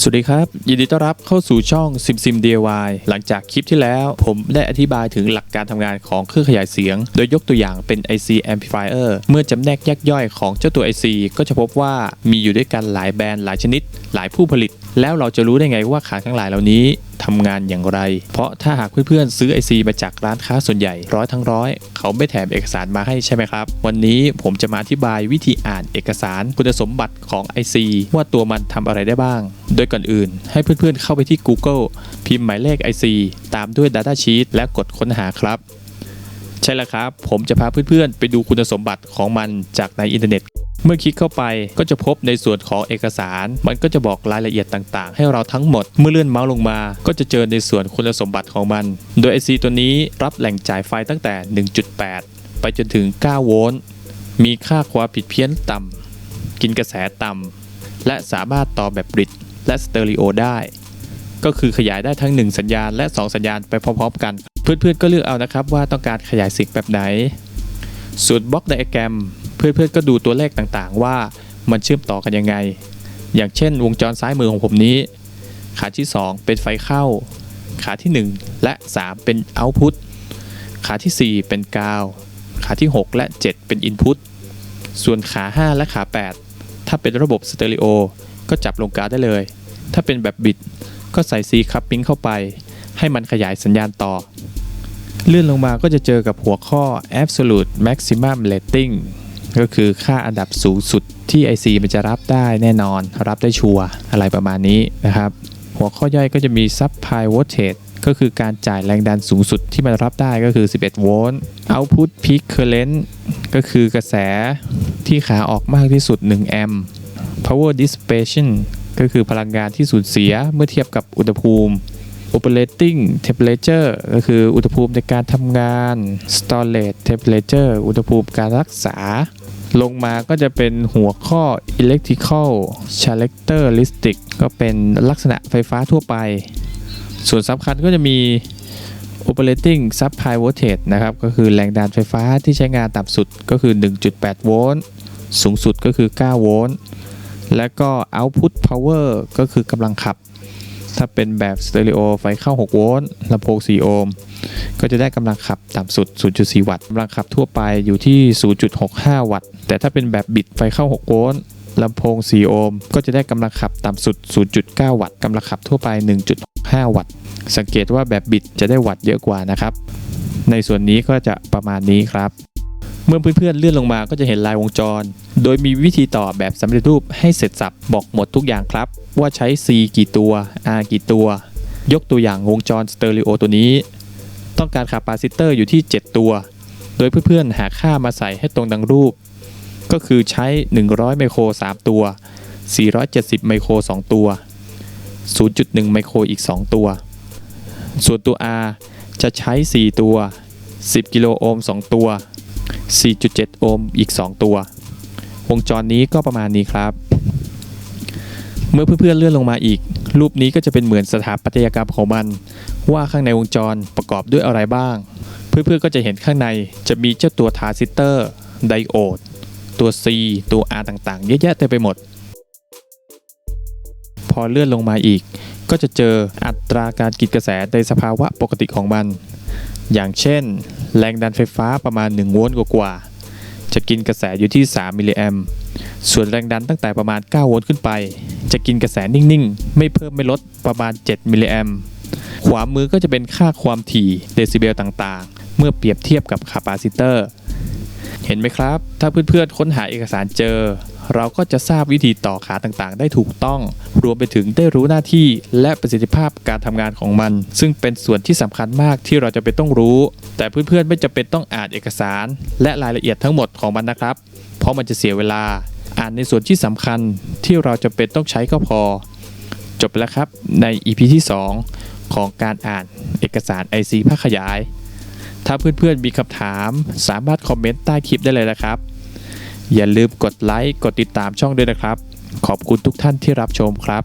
สวัสดีครับ ยินดีต้อนรับเข้าสู่ช่องซิมซิม DIY หลังจากคลิปที่แล้วผมได้อธิบายถึงหลักการทำงานของเครื่องขยายเสียง โดยยกตัวอย่างเป็น IC Amplifier เมื่อจำแนกแยกย่อยของเจ้าตัว IC ก็จะพบว่ามีอยู่ด้วยกันหลายแบรนด์หลายชนิด หลายผู้ผลิต แล้วเราจะรู้ได้ไงว่าขาทั้งหลายเหล่านี้ทำงานอย่างไร เพราะถ้าหากเพื่อนๆซื้อ IC มาจากร้านค้าส่วนใหญ่ร้อยทั้งร้อย เขาไม่แถมเอกสารมาให้ใช่ไหมครับ วันนี้ผมจะมาอธิบายวิธีอ่านเอกสารคุณสมบัติของ IC ว่าตัวมันทำอะไรได้บ้าง โดยก่อนอื่น ให้เพื่อนๆเข้าไปที่ Google พิมพ์หมายเลข IC ตามด้วย Data Sheet และกดค้นหาครับ ใช่แล้วครับ ผมจะพาเพื่อนๆ ไปดูคุณสมบัติของมันจากในอินเทอร์เน็ต เมื่อคลิกเข้าไปก็จะพบในส่วนของเอกสาร มันก็จะบอกรายละเอียดต่างๆ ให้เราทั้งหมด เมื่อเลื่อนเมาส์ลงมา ก็จะเจอในส่วนคุณสมบัติของมัน โดย IC ตัวนี้รับแหล่งจ่ายไฟตั้งแต่ 1.8 ไปจนถึง 9 โวลต์ มีค่าความผิดเพี้ยนต่ำ กินกระแสต่ำ และสามารถต่อแบบบริดและสเตอริโอได้ ก็คือขยายได้ทั้ง 1 สัญญาณและ 2 สัญญาณไปพร้อมๆกัน พื่อนๆก็เลือกเอานะครับว่าต้องการขยายสิงแบบไหน ส่วนบล็อกไดอะแกรมเพื่อนๆก็ดูตัวเลขต่างๆ ว่ามันเชื่อมต่อกันยังไง อย่างเช่น วงจรซ้ายมือของผมนี้ ขาที่ 2 เป็นไฟเข้า ขาที่ 1 และ 3 เป็นเอาต์พุตขาทีสี่ 4 เป็นกาว ขาที่ 6 และ 7 เป็นอินพุตส่วนขา 5 และขา 8 ถ้าเป็นระบบสเตอริโอก็จับลงกาวได้เลย ถ้าเป็นแบบบิด ก็ใส่ C คัพปิ้งเข้าไป ให้มันขยายสัญญาณต่อ เลื่อนลงมาก็จะเจอกับหัวข้อ absolute maximum rating ก็คือค่าอันดับสูงสุดที่ IC มันจะรับได้แน่นอน รับได้ชัวร์อะไรประมาณนี้นะครับ หัวข้อย่อยก็จะมี supply voltage ก็คือการจ่ายแรงดันสูงสุดที่มันรับได้ก็คือ 11 โวลต์ output peak current ก็คือกระแสที่ขาออกมากที่สุด 1 แอมป์ power dissipation ก็คือพลังงานที่สูญเสียเมื่อเทียบกับอุณหภูมิ operating temperature ก็คืออุณหภูมิในการทำงาน storage temperature อุณหภูมิการรักษา ลงมาก็จะเป็นหัวข้อ electrical characteristic ก็เป็นลักษณะไฟฟ้าทั่วไป ส่วนสำคัญก็จะมี operating supply voltage นะครับ ก็คือแรงดันไฟฟ้าที่ใช้งานต่ำสุดก็คือ 1.8 โวลต์ สูงสุดก็คือ 9 โวลต์ และก็ output power ก็คือกำลังขับ ถ้าเป็นแบบสเตอริโอไฟเข้า 6 โวลต์ลำโพง 4 โอห์มก็จะได้กำลังขับต่ำสุด 0.4 วัตต์กำลังขับทั่วไปอยู่ที่ 0.65 วัตต์ แต่ถ้าเป็นแบบบิดไฟเข้า 6 โวลต์ลำโพง 4 โอห์มก็จะได้กำลังขับต่ำสุด 0.9 วัตต์กำลังขับทั่วไป 1.5 วัตต์ สังเกตว่าแบบบิดจะได้วัตต์เยอะกว่านะครับ ในส่วนนี้ก็จะประมาณนี้ครับ เมื่อเพื่อนๆเลื่อนลงมาก็จะเห็นลายวงจร โดยมีวิธีต่อแบบสำเร็จรูปให้เสร็จสับบอกหมดทุกอย่างครับ ว่าใช้ C กี่ตัว R กี่ตัว ยกตัวอย่างวงจรสเตอริโอตัวนี้ ต้องการคาปาซิเตอร์อยู่ที่ 7 ตัว โดยเพื่อนๆหาค่ามาใส่ให้ตรงดังรูป ก็คือใช้ 100 ไมโคร 3 ตัว 470 ไมโคร 2 ตัว 0.1 ไมโครอีก 2 ตัว ส่วนตัว R จะใช้ 4 ตัว 10 กิโลโอห์ม 2 ตัว 4.7 โอห์มอีก 2 ตัว วงจรนี้ก็ประมาณนี้ครับ เมื่อเพื่อนๆเลื่อนลงมาอีก รูปนี้ก็จะเป็นเหมือนสถาปัตยกรรมของมัน ว่าข้างในวงจรประกอบด้วยอะไรบ้าง เพื่อนๆก็จะเห็นข้างในจะมีเจ้าตัวทราซิสเตอร์ไดโอดตัว C ตัว R ต่างๆ เยอะแยะเต็มไปหมด พอเลื่อนลงมาอีก ก็จะเจออัตราการกินกระแสในสภาวะปกติของมัน อย่างเช่น แรงดันไฟฟ้าประมาณ 1 โวลต์กว่าๆจะกินกระแสอยู่ที่ 3 มิลลิแอมส่วนแรงดันตั้งแต่ประมาณ 9 โวลต์ขึ้นไป จะกินกระแสนิ่งๆ ไม่เพิ่มไม่ลดประมาณ 7 มิลลิแอมขวามือก็จะเป็นค่าความถี่เดซิเบลต่างๆ เมื่อเปรียบเทียบกับคาปาซิเตอร์ เห็นไหมครับ ถ้าเพื่อนๆค้นหาเอกสารเจอ เราก็จะทราบวิธีต่อขาต่างๆ ได้ถูกต้อง รวมไปถึงได้รู้หน้าที่และประสิทธิภาพการทำงานของมัน ซึ่งเป็นส่วนที่สำคัญมากที่เราจะเป็นต้องรู้ แต่เพื่อนๆไม่จำเป็นต้องอ่านเอกสาร และรายละเอียดทั้งหมดของมันนะครับ เพราะมันจะเสียเวลา อ่านในส่วนที่สำคัญที่เราจะเป็นต้องใช้ก็พอ จบแล้วครับใน EP ที่ 2 ของการอ่านเอกสาร IC ภาคขยาย ถ้าเพื่อนๆมีคำถามสามารถคอมเมนต์ใต้คลิปได้เลยนะครับ อย่าลืมกดไลค์กดติดตามช่องด้วยนะครับ ขอบคุณทุกท่านที่รับชมครับ